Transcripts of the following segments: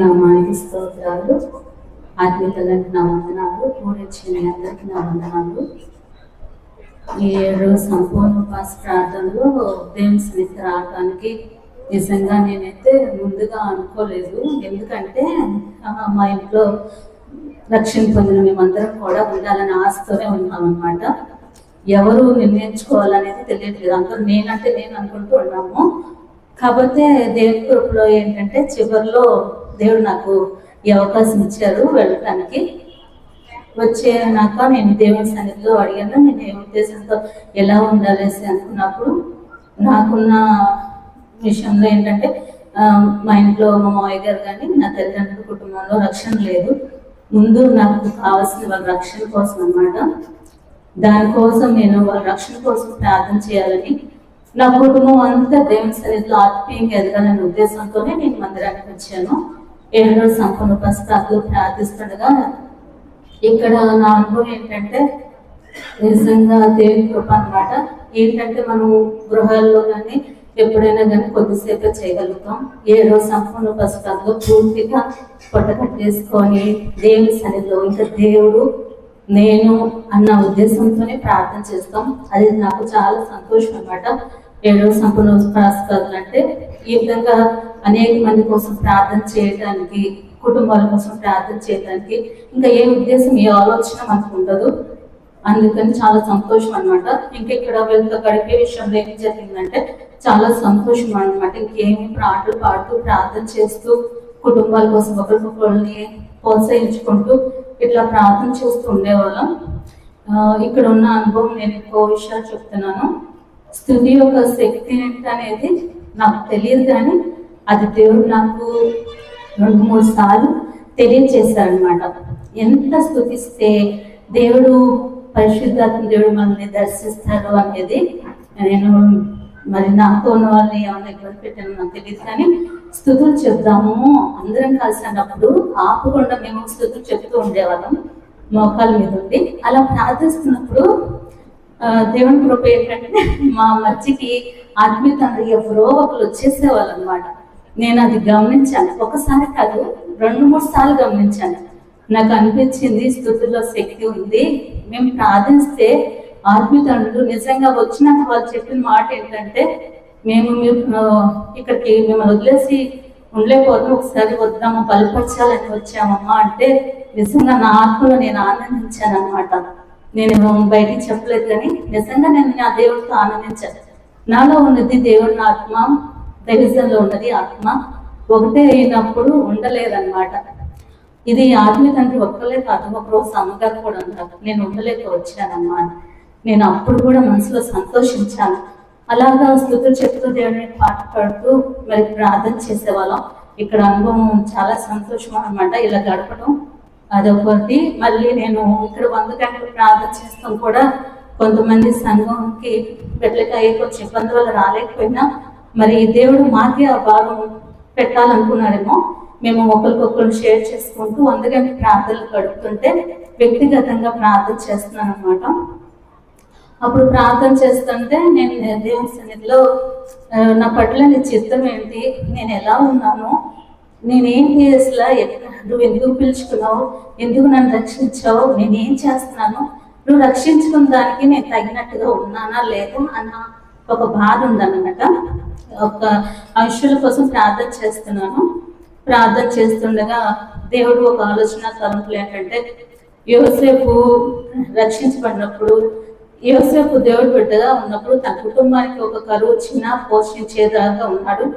నామానికి స్తోత్రాలు. ఆత్మీయతలకు నా వందనాలు. కూడొచ్చిన మీ అందరికీ నా వందనాలు. ఈ ఏడు సంపూర్ణ ఉపాస ప్రార్థనలో దేవుని సన్నిధి రావడానికి నిజంగా నేనైతే ముందుగా అనుకోలేదు. ఎందుకంటే మా ఇంట్లో రక్షణ పొందిన మేమందరం కూడా ఉండాలని ఆశతోనే ఉన్నాం అనమాట ఎవరు నిర్ణయించుకోవాలనేది తెలియట్లేదు. అందరూ నేనంటే నేను అనుకుంటూ ఉన్నాము. కాకపోతే దేవుని కృపలో ఏంటంటే చివరిలో దేవుడు నాకు ఈ అవకాశం ఇచ్చారు వెళ్ళటానికి. వచ్చేనాక నేను దేవుని సన్నిధిలో అడిగాను. నేను ఏ ఉద్దేశంతో ఎలా ఉండాలేసి అనుకున్నప్పుడు నాకున్న విషయంలో ఏంటంటే మా ఇంట్లో మా మావయ్య గారు కానీ నా తల్లిదండ్రుల కుటుంబంలో రక్షణ లేదు. ముందు నాకు కావాల్సిన వాళ్ళ రక్షణ కోసం అన్నమాట. దానికోసం నేను వాళ్ళ రక్షణ కోసం ప్రార్థన చేయాలని నా కుటుంబం అంతా దేవుని సన్నిధిలో ఆత్మీయంగా ఎదగాలనే ఉద్దేశంతోనే నేను మందిరానికి వచ్చాను. ఏడో సంపన్న సంపూర్ణ ప్రార్థిస్తుండగా. ఇక్కడ నా అనుభవం ఏంటంటే నిజంగా దేవుని కృప అన్నమాట. ఏంటంటే మనం గృహాల్లో కానీ ఎప్పుడైనా కానీ కొద్దిసేపు చేయగలుగుతాం. ఏ రోజు సంపూర్ణ పుస్తకాల్లో పూర్తిగా పొట్ట కట్టేసుకొని దేవుని సన్నిధిలో ఇంకా దేవుడు నేను అన్న ఉద్దేశంతోనే ప్రార్థన చేస్తాం. అది నాకు చాలా సంతోషం అనమాట ఏడవ సంపూర్ణ పుస్తకాలు అంటే ఈ విధంగా అనేక మంది కోసం ప్రార్థన చేయటానికి కుటుంబాల కోసం ప్రార్థన చేయటానికి. ఇంకా ఏ ఉద్దేశం ఏ ఆలోచన మనకు ఉండదు. అందుకని చాలా సంతోషం అనమాట ఇంకా ఇక్కడ వెళ్తా గడిపే విషయంలో ఏం జరిగిందంటే చాలా సంతోషం అనమాట ఇంకేమి పాటలు పాడుతూ ప్రార్థన చేస్తూ కుటుంబాల కోసం ఒకరికొకరిని ప్రోత్సహించుకుంటూ ఇట్లా ప్రార్థన చేస్తూ ఉండేవాళ్ళం. ఇక్కడ ఉన్న అనుభవం నేను ఎక్కువ విషయాలు చెప్తున్నాను. స్థుతి యొక్క శక్తి అనేది నాకు తెలియదు కానీ అది దేవుడు నాకు రెండు మూడు సార్లు తెలియచేశారనమాట ఎంత స్థుతిస్తే దేవుడు పరిశుద్ధాత్మ దేవుడు మనల్ని దర్శిస్తారు అనేది నేను మరి నాతో ఉన్న వాళ్ళని ఏమైనా ఇబ్బంది పెట్టాను నాకు తెలియదు కానీ స్థుతులు చెప్దాము. అందరం కలిసి అన్నప్పుడు ఆపకుండా మేము స్థుతులు చెప్తూ ఉండేవాళ్ళం మోకాల మీద ఉండి. అలా ప్రార్థిస్తున్నప్పుడు దేవుని కృప ఏంటంటే మా మధ్యకి ఆత్మీయ తండ్రి ఎవరో ఒకరు వచ్చేసేవాళ్ళు అనమాట నేను అది గమనించాను. ఒకసారి కాదు రెండు మూడు సార్లు గమనించాను. నాకు అనిపించింది స్థుతుల్లో శక్తి ఉంది. మేము ప్రార్థిస్తే ఆత్మీయ నిజంగా వచ్చినాక వాళ్ళు చెప్పిన మాట ఏంటంటే మేము మీరు ఇక్కడికి మిమ్మల్ని వదిలేసి ఉండలేకపోతే ఒకసారి వద్దాము బలపరచాలని వచ్చామమ్మా అంటే నిజంగా నా ఆత్మలో నేను ఆనందించాను అనమాట నేను బయటికి చెప్పలేదు కానీ నిజంగా నేను నా దేవుడితో ఆనందించాను. నాలో ఉన్నది దేవుడి ఆత్మ. దైవజంలో ఉన్నది ఆత్మ. ఒకటే అయినప్పుడు ఉండలేదన్నమాట. ఇది ఆత్మీయ తండ్రి ఒక్కలే కాదు ఒకరోజు అమ్మగారు కూడా ఉంటారు. నేను ఉండలేక వచ్చానమ్మా అని. నేను అప్పుడు కూడా మనసులో సంతోషించాను. అలాగా స్థుతులు చెప్తూ దేవుని పాట పాడుతూ మరి ప్రార్థన చేసేవాళ్ళం. ఇక్కడ అనుభవం చాలా సంతోషం అనమాట ఇలా గడపడం అదొకటి. మళ్ళీ నేను ఇక్కడ వంద గంటలు ప్రార్థన చేస్తాం కూడా. కొంతమంది సంఘంకి పెట్టలేక కొంచెం ఇబ్బంది వల్ల రాలేకపోయినా మరి దేవుడు మాకే ఆ భాగం పెట్టాలనుకున్నారేమో మేము ఒకరికొకరు షేర్ చేసుకుంటూ అందుకని ప్రార్థనలు గడుపుతుంటే వ్యక్తిగతంగా ప్రార్థన చేస్తున్నాను అనమాట అప్పుడు ప్రార్థన చేస్తుంటే నేను దేవుని సన్నిధిలో నా పట్ల నీ చిత్తం ఏంటి నేను ఎలా ఉన్నాను నేనేంటి అసలు నువ్వు ఎందుకు పిలుచుకున్నావు ఎందుకు నన్ను రక్షించావు నేనేం చేస్తున్నాను నువ్వు రక్షించుకున్న దానికి నేను తగినట్టుగా ఉన్నానా లేదా అన్న ఒక బాధ ఉందన్నమాట. ఒక మనుషుల కోసం ప్రార్థన చేస్తున్నాను. ప్రార్థన చేస్తుండగా దేవుడు ఒక ఆలోచన తలంపులు ఏంటంటే యువసేపు రక్షించబడినప్పుడు యువసేపు దేవుడు బిడ్డగా ఉన్నప్పుడు తన కుటుంబానికి ఒక కరువు చిన్న పోషించేదాకా ఉన్నాడు.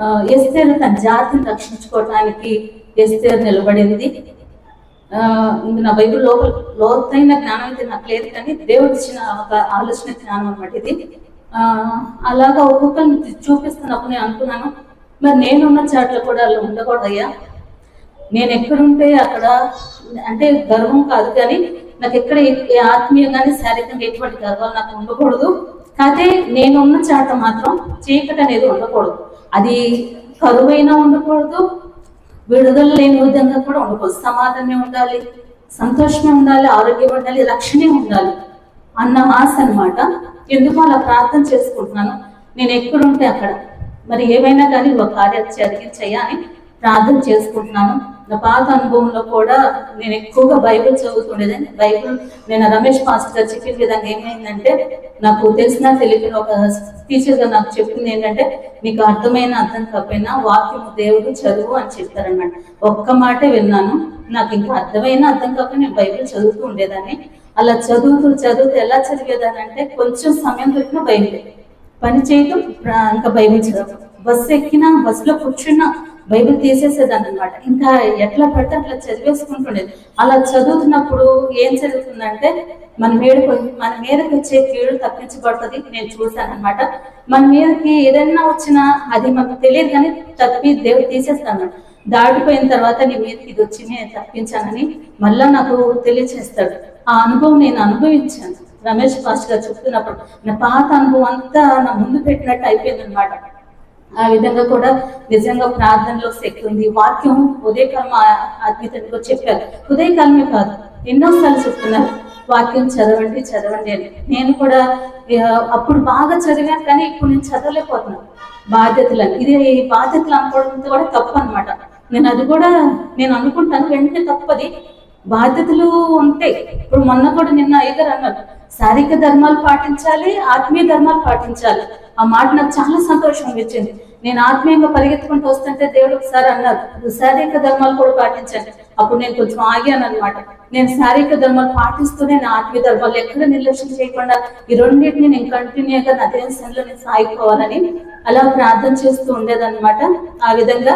ఆ, ఎస్తేరు తన జాతిని రక్షించుకోవటానికి ఎస్తేరు నిలబడింది. ఆ, నా బైబిల్ లోపల లోతైన జ్ఞానం అయితే నాకు లేదు కానీ దేవుడు ఇచ్చిన ఒక ఆలోచన జ్ఞానం అన్నమాట ఇది. అలాగా ఒక్కొక్కరిని చూపిస్తున్నప్పుడు నేను అనుకున్నాను మరి నేనున్న చాట్ల కూడా అలా ఉండకూడదయ్యా. నేను ఎక్కడుంటే అక్కడ అంటే గర్వం కాదు కానీ నాకు ఎక్కడ ఆత్మీయంగానే శారీరకంగా ఎటువంటి గర్వాలు నాకు ఉండకూడదు. కాకపోతే నేను ఉన్న చాట మాత్రం చీకటి అనేది ఉండకూడదు. అది కరువైనా ఉండకూడదు విడుదల లేని విధంగా కూడా ఉండకూడదు. సమాధానం ఉండాలి సంతోషమే ఉండాలి ఆరోగ్యం ఉండాలి రక్షణే ఉండాలి అన్న ఆశ అన్నమాట. ఎందుకు అలా ప్రార్థన చేసుకుంటున్నాను? నేను ఎక్కడుంటే అక్కడ. మరి ఏమైనా కానీ ఒక కార్యం జరిగించయ్యా అని ప్రార్థన చేసుకుంటున్నాను. నా పాత అనుభవంలో కూడా నేను ఎక్కువగా బైబిల్ చదువుతుండేదని బైబిల్ నేను రమేష్ పాస్టర్ గారు చెప్పిన విధంగా ఏమైందంటే నాకు తెలిసిన తెలియని ఒక టీచర్ గారు నాకు చెప్పింది ఏంటంటే నీకు అర్థమైన అర్థం కాకపోయినా వాక్యము దేవుడు చదువు అని చెప్తారనమాట ఒక్క మాటే విన్నాను. నాకు ఇంకా అర్థమైన అర్థం కాకపోయినా నేను బైబిల్ చదువుతూ ఉండేదాన్ని. అలా చదువుతూ చదువుతూ ఎలా చదివేదానంటే అంటే కొంచెం సమయం దొరికినా బైబిల్ పని చేయటం ఇంకా బైబిల్ బస్సు ఎక్కినా బస్సులో కూర్చున్నా బైబిల్ తీసేసేదాన్ని అనమాట ఇంకా ఎట్లా పడితే అట్లా చదివేసుకుంటుండేది. అలా చదువుతున్నప్పుడు ఏం జరుగుతుందంటే మన మీదకి మన మీదకి వచ్చే కీడు తప్పించబడుతుంది. నేను చూశాను అనమాట మన మీదకి ఏదైనా వచ్చినా అది మనకు తెలియదు కానీ తప్పి దేవుడు తీసేస్తాను దాటిపోయిన తర్వాత నీ మీదకి ఇది వచ్చి నేను తప్పించానని మళ్ళా నాకు తెలియచేస్తాడు. ఆ అనుభవం నేను అనుభవించాను. రమేష్ ఫాస్ట్ గారు చెప్తున్నప్పుడు నా పాత అనుభవం అంతా నా ముందు పెట్టినట్టు అయిపోయింది అనమాట ఆ విధంగా కూడా నిజంగా ప్రార్థనలో శక్తి ఉంది. వాక్యం ఉదయకాలం ఆత్మీయతలో చెప్పారు. ఉదయకాలమే కాదు ఎన్నోసార్లు చెప్తున్నారు వాక్యం చదవండి చదవండి అని. నేను కూడా అప్పుడు బాగా చదివాను కానీ ఇప్పుడు నేను చదవలేకపోతున్నాను. బాధ్యతలని ఇది బాధ్యతలు అనుకోవడం కూడా తప్పు అనమాట నేను అది కూడా నేను అనుకుంటాను వెంటనే తప్పది. బాధ్యతలు ఉంటాయి ఇప్పుడు మొన్న కూడా నిన్న అయ్యగారు అన్నారు శారీరక ధర్మాలు పాటించాలి ఆత్మీయ ధర్మాలు పాటించాలి. ఆ మాట నాకు చాలా సంతోషం అనిపించింది. నేను ఆత్మీయంగా పరిగెత్తుకుంటూ వస్తుంటే దేవుడు ఒకసారి అన్నారు శారీరక ధర్మాలు కూడా పాటించండి అప్పుడు నేను కొంచెం ఆగాను అనమాట నేను శారీరక ధర్మాలు పాటిస్తూనే నా ఆత్మీయ ధర్మాలు ఎక్కడ నిర్లక్ష్యం చేయకుండా ఈ రెండింటిని నేను కంటిన్యూగా నా దేశంలో నేను సాగిపోవాలని అలా ప్రార్థన చేస్తూ ఉండేదన్నమాట. ఆ విధంగా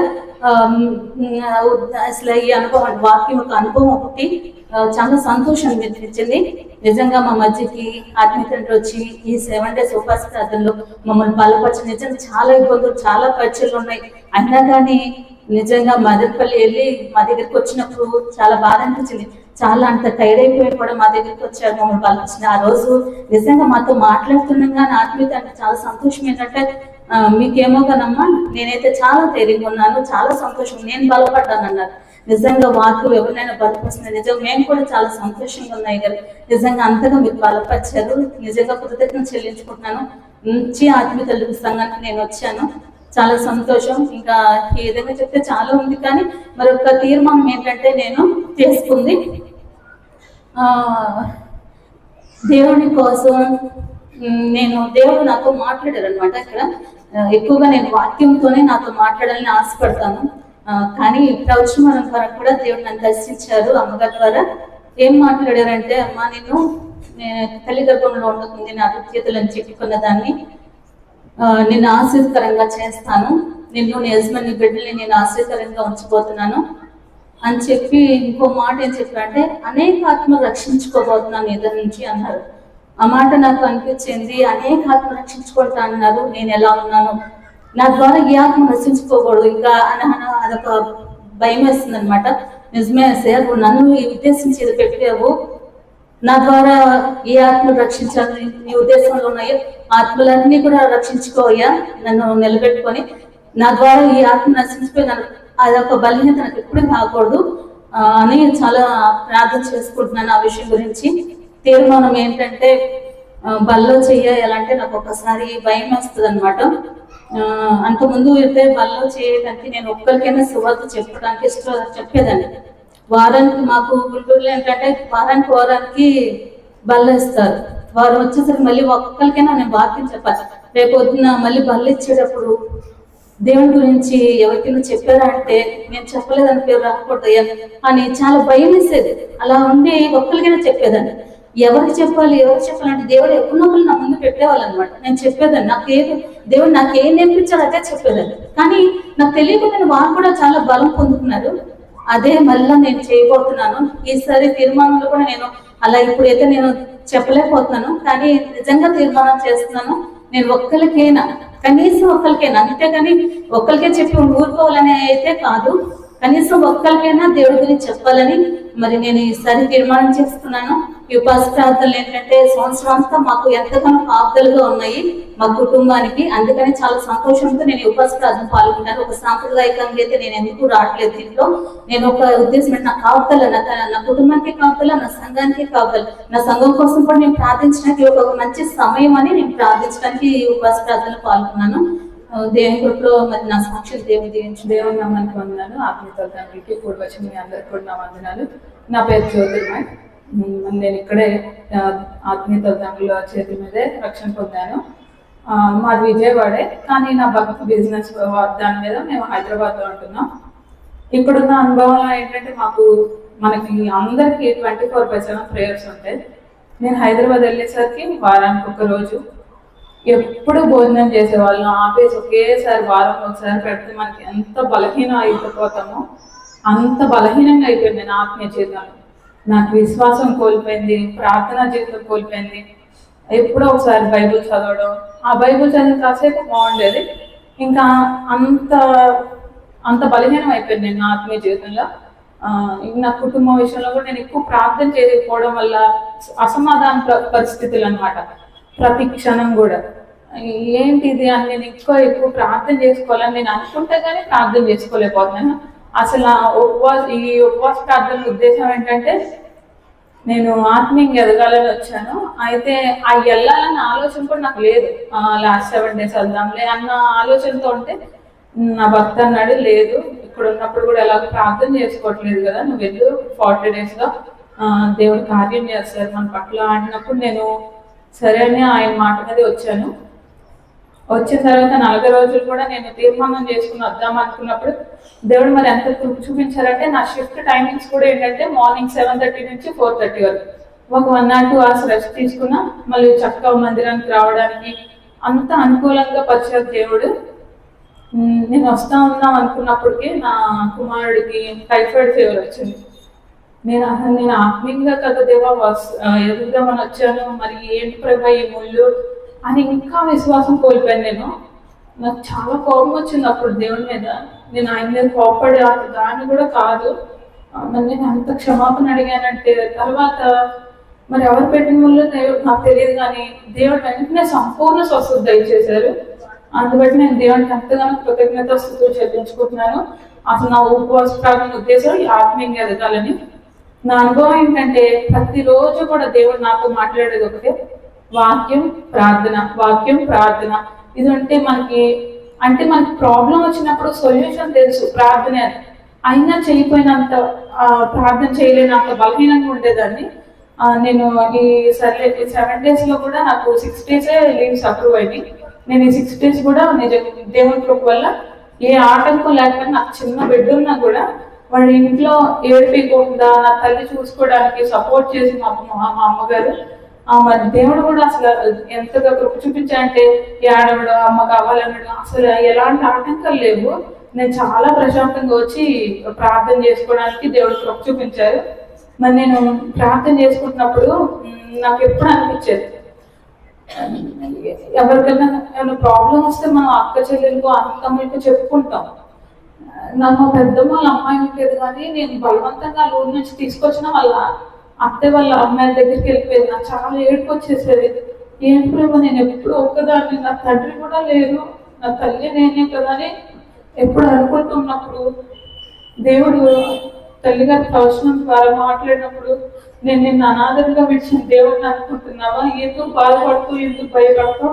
అసలు ఈ అనుభవం వాక్యం ఒక అనుభవం ఒకటి చాలా సంతోషం అనిపించింది. నిజంగా మా మధ్యకి ఆత్మీయ తండ్రి వచ్చి ఈ సెవెన్ డేస్ ఉపాస ప్రార్థనలో మమ్మల్ని బలపరిచి నిజంగా చాలా ఇబ్బందులు చాలా పరీక్షలు ఉన్నాయి. అయినా కానీ నిజంగా మదనపల్లి వెళ్ళి మా దగ్గరికి వచ్చినప్పుడు చాలా బాధ అనిపించింది. చాలా అంత టైర్డ్ అయిపోయి కూడా మా దగ్గరికి వచ్చారు మమ్మల్ని బలపరిచిన ఆ రోజు నిజంగా మాతో మాట్లాడుతున్నాం కానీ ఆత్మీయత అంటే చాలా సంతోషం ఏంటంటే మీకేమో కదమ్మా నేనైతే చాలా ధైర్యంగా ఉన్నాను చాలా సంతోషం నేను బలపడ్డాను అన్నారు నిజంగా వాకు ఎవరినైనా బలపరిచిన నిజంగా మేము కూడా చాలా సంతోషంగా ఉన్నాయి కదా. నిజంగా అంతగా మీరు బలపరిచారు. నిజంగా కృతజ్ఞత చెల్లించుకుంటున్నాను. మంచి ఆత్మీయతలు సంఘానికి నేను వచ్చాను. చాలా సంతోషం. ఇంకా ఏదైనా చెప్తే చాలా ఉంది కానీ మరొక తీర్మానం ఏంటంటే నేను చేసుకుంది. ఆ, దేవుని కోసం నేను దేవుడు నాతో మాట్లాడారు అనమాట ఇక్కడ ఎక్కువగా నేను వాక్యంతోనే నాతో మాట్లాడాలని ఆశపడతాను. కానీ ప్రవచనం ద్వారా కూడా దేవుడు నన్ను దర్శించారు అమ్మగారి ద్వారా. ఏం మాట్లాడారంటే అమ్మ నేను నే- తల్లి గర్భంలో ఉండకుంది నా చేతులని చెప్పుకున్న దాన్ని నిన్ను ఆశీర్కరంగా చేస్తాను. నిన్ను నీ యజమాని బిడ్డల్ని నేను ఆశీర్కరంగా ఉంచబోతున్నాను అని చెప్పి ఇంకో మాట ఏం చెప్పారంటే అనేక ఆత్మ రక్షించుకోబోతున్నాను ఇద్దరి నుంచి అన్నారు. ఆ మాట నాకు అనిపించింది అనేక ఆత్మ రక్షించుకుంటా అన్నారు. నేను ఎలా ఉన్నాను? నా ద్వారా ఏ ఆత్మ రక్షించుకోకూడదు ఇంకా అని అదొక భయం వేస్తుంది అనమాట నిజమే సార్ నన్ను ఈ ఉద్దేశించి ఇది పెట్టావు. నా ద్వారా ఏ ఆత్మలు రక్షించాలని నీ ఉద్దేశంలో ఉన్నాయో ఆత్మలన్నీ కూడా రక్షించుకోయ్యా నన్ను నిలబెట్టుకొని. నా ద్వారా ఈ ఆత్మ నశించిపోయి నన్ను అదొక బలహీనత నాకు ఎప్పుడు రాకూడదు. అని చాలా ప్రార్థన చేసుకుంటున్నాను ఆ విషయం గురించి. తీర్మానం ఏంటంటే బల్లో చేయాలంటే నాకు ఒకసారి భయం వేస్తుంది అనమాట అంతకుముందు అయితే బల్లో చేయడానికి నేను ఒక్కరికైనా సువార్త చెప్పడానికి ఇష్టం చెప్పేదాన్ని. వారానికి మాకు గుంటూరులో ఏంటంటే వారానికి వారానికి బల్లేస్తారు వారు వచ్చేసరికి మళ్ళీ ఒక్కరికైనా నేను వాక్యం చెప్పాలి. రేపు పొద్దున మళ్ళీ బల్ల ఇచ్చేటప్పుడు దేవుని గురించి ఎవరికైనా చెప్పారా అంటే నేను చెప్పలేదని పేరు రాకూడదు అని చాలా భయం వేసేది. అలా ఉండి ఒక్కరికైనా చెప్పేదాన్ని. ఎవరికి చెప్పాలి ఎవరికి చెప్పాలంటే దేవుడు ఎవరినొకరు నా ముందు పెట్టేవాళ్ళు అనమాట నేను చెప్పేదాన్ని. నాకు ఏది దేవుడు నాకు ఏం నేర్పించాడు అదే చెప్పేదాన్ని. కానీ నాకు తెలియకుండా వారు కూడా చాలా బలం పొందుతున్నారు అదే మళ్ళీ నేను చేయబోతున్నాను. ఈసారి తీర్మానంలో కూడా నేను అలా ఇప్పుడైతే నేను చెప్పలేకపోతున్నాను. కానీ నిజంగా తీర్మానం చేస్తున్నాను. నేను ఒక్కరికైనా కనీసం ఒక్కరికైనా కానీ ఒక్కరికే చెప్పి ఊరుకోవాలని అయితే కాదు. కనీసం ఒక్కరికైనా దేవుడి గురించి చెప్పాలని మరి నేను ఈసారి తీర్మానం చేస్తున్నాను. ఈ ఉపాస ప్రార్థనలు ఏంటంటే సంవత్సరం అంతా మాకు ఎంతగానో కాపుదలుగా ఉన్నాయి మా కుటుంబానికి. అందుకని చాలా సంతోషంతో నేను ఈ ఉపాస ప్రార్థన పాల్గొంటాను. ఒక సాంప్రదాయకంగా అయితే నేను ఎందుకు రావట్లేదు దీంట్లో? నేను ఒక ఉద్దేశం నా కాపుదల నా నా కుటుంబానికి కాపుదల నా సంఘానికి కాపుదల. నా సంఘం కోసం కూడా నేను ప్రార్థించడానికి ఒక మంచి సమయం అని నేను ప్రార్థించడానికి ఈ ఉపాస పాల్గొన్నాను. దేవుని కృపలో మరి నా సాక్షి దేవుని దీవించు దేవుని నమ్మకం వందనాలు. ఆత్మీయత తండ్రికి కూడి మీ కూడా నా వందనాలు. నా పేరు జ్యోతిర్మయ్ నేను ఇక్కడే ఆత్మీయ తల్లిదండ్రుల చేతి మీదే రక్షణ పొందాను. మాది విజయవాడే కానీ నా భక్తి బిజినెస్ దాని మీద మేము హైదరాబాద్లో ఉంటున్నాం. ఇప్పుడున్న అనుభవంలో ఏంటంటే మాకు మనకి అందరికీ twenty four by seven prayers ఉంటాయి. నేను హైదరాబాద్ వెళ్ళేసరికి వారానికి ఒక రోజు. ఎప్పుడు భోజనం చేసేవాళ్ళం ఆపేసి ఒకేసారి వారం ఒకసారి పెడితే మనకి ఎంత బలహీనం అయిపోతామో అంత బలహీనంగా అయిపోయింది నేను ఆత్మీయ జీవితంలో. నాకు విశ్వాసం కోల్పోయింది ప్రార్థన జీవితం కోల్పోయింది. ఎప్పుడో ఒకసారి బైబిల్ చదవడం. ఆ బైబిల్ చదివి కాసేపు బాగుండేది. ఇంకా అంత అంత బలహీనం అయిపోయింది నేను నా ఆత్మీయ జీవితంలో. నా కుటుంబ విషయంలో కూడా నేను ఎక్కువ ప్రార్థన చేయకపోవడం వల్ల అసమాధాన పరిస్థితులు అన్నమాట ప్రతి క్షణం కూడా. ఏంటి ఇది అని నేను ఎక్కువ ఎక్కువ ప్రార్థన చేసుకోవాలని నేను అనుకుంటే కానీ ప్రార్థన చేసుకోలేకపోతున్నాను. అసలు ఆ ఉపవాస ఈ ఉపవాస ప్రార్థన ఉద్దేశం ఏంటంటే నేను ఆత్మీయంగా ఎదగాలని వచ్చాను. అయితే ఆ వెళ్ళాలన్న ఆలోచన కూడా నాకు లేదు. లాస్ట్ సెవెన్ డేస్ వెళ్దాంలే అన్న ఆలోచనతో ఉంటే నా భర్త అన్నాడు లేదు. ఇక్కడ ఉన్నప్పుడు కూడా ఎలాగో ప్రార్థన చేసుకోవట్లేదు కదా. నువ్వు వెళ్ళు. ఫార్టీ డేస్గా దేవుడు కార్యం చేస్తారు మన పట్ల ఆడినప్పుడు నేను సరే అని ఆయన మాట మీద వచ్చాను. వచ్చిన తర్వాత నలభై రోజులు కూడా నేను తీర్మానం చేసుకుని వద్దాం అనుకున్నప్పుడు దేవుడు మరి ఎంత చూపించారంటే నా షిఫ్ట్ టైమింగ్స్ కూడా ఏంటంటే మార్నింగ్ సెవెన్ థర్టీ నుంచి ఫోర్ థర్టీ వరకు. ఒక one or two hours rest తీసుకున్నా మళ్ళీ చక్కగా మందిరానికి రావడానికి అంత అనుకూలంగా పరిచారు దేవుడు. నేను వస్తా ఉన్నాం అనుకున్నప్పటికీ నా కుమారుడికి టైఫాయిడ్ ఫీవర్ వచ్చింది. నేను అసలు నేను ఆత్మీయంగా కదా దేవా వస్ ఎదుగుదామని వచ్చాను. మరి ఏంటి ప్రభా ఈ ముళ్ళు? అని ఇంకా విశ్వాసం కోల్పోయాను నేను. నాకు చాలా కోపం వచ్చింది అప్పుడు దేవుని మీద. నేను ఆయన మీద కోపడే దాన్ని కూడా కాదు. మరి నేను అంత క్షమాపణ అడిగానంటే తర్వాత మరి ఎవరు పెట్టిన వల్ల దేవుడు నాకు తెలియదు కానీ దేవుడు వెంటనే సంపూర్ణ స్వస్థత దయచేశారు. అందుబట్టి నేను దేవునికి ఎంతగానో కృతజ్ఞత స్థుతులు చెల్లించుకుంటున్నాను. అసలు నా ఉపవాస ప్రార్థన ఉద్దేశం ఈ ఆత్మీయంగా ఎదగాలని. నా అనుభవం ఏంటంటే ప్రతిరోజు కూడా దేవుడు నాతో మాట్లాడేది ఒకటే. వాక్యం ప్రార్థన వాక్యం ప్రార్థన. ఇది ఉంటే మనకి అంటే మనకి ప్రాబ్లం వచ్చినప్పుడు సొల్యూషన్ తెలుసు ప్రార్థన అని అయినా చేయకపోయినంత ప్రార్థన చేయలేనంత బలహీనంగా ఉండేదాన్ని. నేను ఈ సర్లే సెవెన్ డేస్లో కూడా నాకు సిక్స్ డేసే లీవ్స్ అప్రూవ్ అయింది నేను ఈ సిక్స్ డేస్ కూడా నిజం దేవుని కృప వల్ల ఏ ఆటంకం లేకపోతే నాకు చిన్న బిడ్డ ఉన్నా కూడా వాళ్ళ ఇంట్లో ఏడిపోకుండా నా తల్లి చూసుకోవడానికి సపోర్ట్ చేసి మా అమ్మ- మా అమ్మగారు మరి దేవుడు కూడా అసలు ఎంతగా కృప చూపించాలంటే ఏడవడం అమ్మ కావాలన్నాడు. అసలు ఎలాంటి ఆటంకాలు లేవు. నేను చాలా ప్రశాంతంగా వచ్చి ప్రార్థన చేసుకోవడానికి దేవుడు కృప చూపించారు. మరి నేను ప్రార్థన చేసుకుంటున్నప్పుడు నాకు ఎప్పుడు అనిపించేది. ఎవరికైనా ఏమైనా ప్రాబ్లం వస్తే మనం అక్క చెల్లెలకు అన్నతమ్ములకు చెప్పుకుంటాం. నాకు మా పెద్దమ్మ వాళ్ళ అమ్మాయి ఉండేది కానీ నేను బలవంతంగా ఊరి నుంచి తీసుకొచ్చిన వాళ్ళ అత్తే వాళ్ళ అమ్మాయి దగ్గరికి వెళ్ళిపోయేది నాకు చాలా ఏడుపు వచ్చేసేది ఏం ప్రభు నేను ఎప్పుడు ఒక్కదాన్ని? నా తండ్రి కూడా లేరు. నా తల్లి నేనే కదా అని ఎప్పుడు అనుకుంటున్నప్పుడు దేవుడు తల్లిగారి ప్రవచనం ద్వారా మాట్లాడినప్పుడు నేను నిన్ను అనాథంగా విడిచిన దేవుడిని అనుకుంటున్నావా? ఎందుకు బాధపడుతూ ఎందుకు భయపడతావు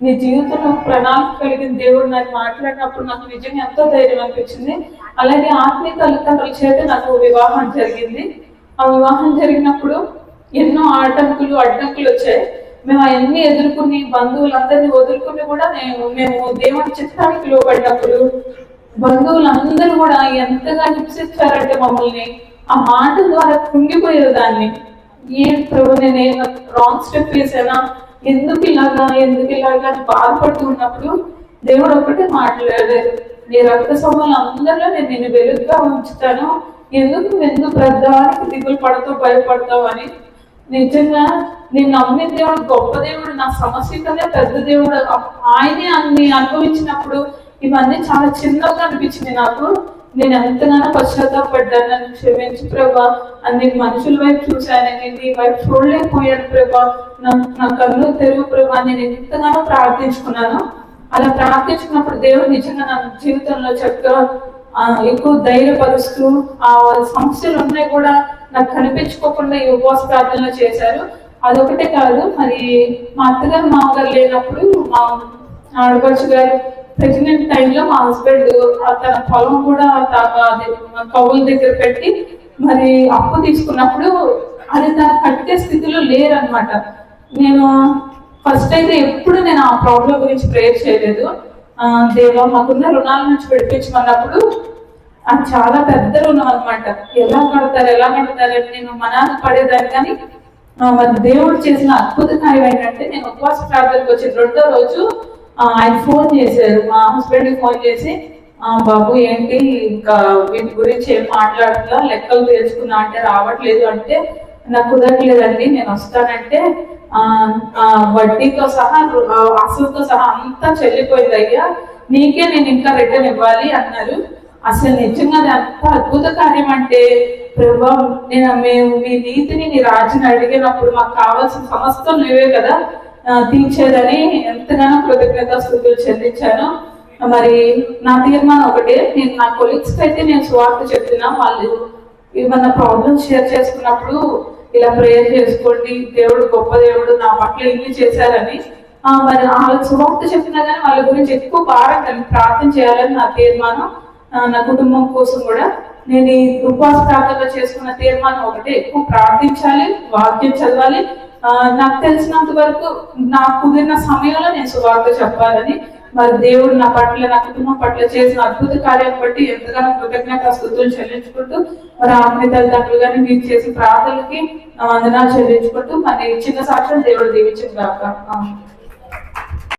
నీ జీవితంలో ప్రణాళిక కలిగిన దేవుడు నాకు మాట్లాడినప్పుడు నాకు నిజంగా ఎంతో ధైర్యం అనిపించింది. అలాగే ఆత్మీయ తల్లిదండ్రుల చేత నాకు వివాహం జరిగింది. ఆ వివాహం జరిగినప్పుడు ఎన్నో ఆటంకులు అడ్డంకులు వచ్చాయి. మేము అవన్నీ ఎదుర్కొని బంధువులందరినీ వదులుకుని కూడా మేము మేము దేవుని చిత్తానికి లోపడినప్పుడు బంధువులందరూ కూడా ఎంతగా హింసించారంటే మమ్మల్ని ఆ మాట ద్వారా కుంగిపోయేదాన్ని ఏం ప్రభు నేను రాంగ్ స్టెప్ వేసానా ఎందుకు ఇలాగా ఎందుకు ఇలాగా అని బాధపడుతూ ఉన్నప్పుడు దేవుడు ఒకటే మాట్లాడారు నీ రక్త సమూలం అందరిలో నేను నేను వెలుగుగా ఉంచుతాను. ఎందుకు ఎందుకు ప్రధానికి దిగులు పడతావు భయపడతావు అని? నిజంగా నేను నమ్మిన దేవుడు గొప్ప దేవుడు నా సమస్య కన్నా పెద్ద దేవుడు. ఆయనే అన్ని అనుభవించినప్పుడు ఇవన్నీ చాలా చిన్నగా అనిపించింది నాకు. నేను ఎంతగానో పశ్చాత్తాపడ్డాను నన్ను క్షమించు ప్రభా. అన్ని మనుషుల వైపు చూశాను నీ వైపు చూడలేకపోయాను ప్రభా. నా నా కళ్ళు తెరువు ప్రభా. నేను ఎంతగానో ప్రార్థించుకున్నాను. అలా ప్రార్థించుకున్నప్పుడు దేవుడు నిజంగా నా జీవితంలో చక్కగా ఎక్కువ ధైర్యపరుస్తూ ఆ సమస్యలు ఉన్నాయి కూడా నాకు కనిపించుకోకుండా ఈ ఉపవాస ప్రార్థనలు చేశారు. అదొకటే కాదు మరి మా అత్తగారు మామగారు లేనప్పుడు మా ఆడపడుచు గారు ప్రెగ్నెంట్ టైంలో మా హస్బెండ్ తన పొలం కూడా త- అది కవుల దగ్గర పెట్టి మరి అప్పు తీసుకున్నప్పుడు అది తను కట్టే స్థితిలో లేరనమాట నేను ఫస్ట్ అయితే ఎప్పుడు నేను ఆ ప్రాబ్లం గురించి ప్రేయర్ చేయలేదు. దేవా మాకున్న రుణాల నుంచి విడిపించమన్నప్పుడు అది చాలా పెద్ద రుణం అనమాట ఎలా కడతారు ఎలా కడతారు అని నేను మనాన్ని పడేదాన్ని. కానీ ఆ, మరి దేవుడు చేసిన అద్భుత కార్యం ఏంటంటే నేను ఉపవాస ప్రార్థనకు వచ్చిన రెండో రోజు ఆయన ఫోన్ చేశారు. మా హస్బెండ్ ఫోన్ చేసి బాబు ఏంటి ఇంకా వీటి గురించి ఏం మాట్లాడుతున్నా లెక్కలు తెలుసుకున్నా అంటే రావట్లేదు అంటే నాకు కుదరట్లేదండి నేను వస్తానంటే వడ్డీతో సహా అసలుతో సహా అంతా చెల్లిపోయింది అయ్యా. నీకే నేను ఇంకా రిటర్న్ ఇవ్వాలి అన్నారు. అసలు నిజంగా అంత అద్భుత కార్యం అంటే ప్రభా నేను మేము మీ నీతిని నీ రాజుని అడిగినప్పుడు మాకు కావాల్సిన సమస్తం నువ్వే కదా తీర్చేదని ఎంతగానో కృతజ్ఞత స్థుతులు చెల్లించాను. మరి నా తీర్మానం ఒకటే నేను నా కొలీగ్స్ అయితే నేను సువార్త చెప్తున్నా. వాళ్ళు ఏమన్నా ప్రాబ్లమ్స్ షేర్ చేసుకున్నప్పుడు ఇలా ప్రేయర్ చేసుకోండి దేవుడు గొప్ప దేవుడు నా పట్ల ఇన్ని చేశారని. మరి వాళ్ళకి సువార్త చెప్పినా కానీ వాళ్ళ గురించి ఎక్కువ భారం కలిగి ప్రార్థన చేయాలని నా తీర్మానం నా కుటుంబం కోసం కూడా. నేను ఈ ఉపవాస ప్రార్థనలో చేసుకున్న తీర్మానం ఒకటే ఎక్కువ ప్రార్థించాలి వాక్యం చదవాలి. నాకు తెలిసినంత వరకు నాకు కుదిరిన సమయంలో నేను సువార్త చెప్పాలని. మరి దేవుడు నా పట్ల నా కుటుంబం పట్ల చేసిన అద్భుత కార్యాన్ని బట్టి ఎంతగానో కృతజ్ఞత స్థుతులు చెల్లించుకుంటూ మరి ఆత్మీయ తల్లిదండ్రులు కానీ మీరు చేసిన ప్రార్థనలకి వందనాలు చెల్లించుకుంటూ మరి చిన్న సాక్ష్యం దేవుడు దీవించిన కాక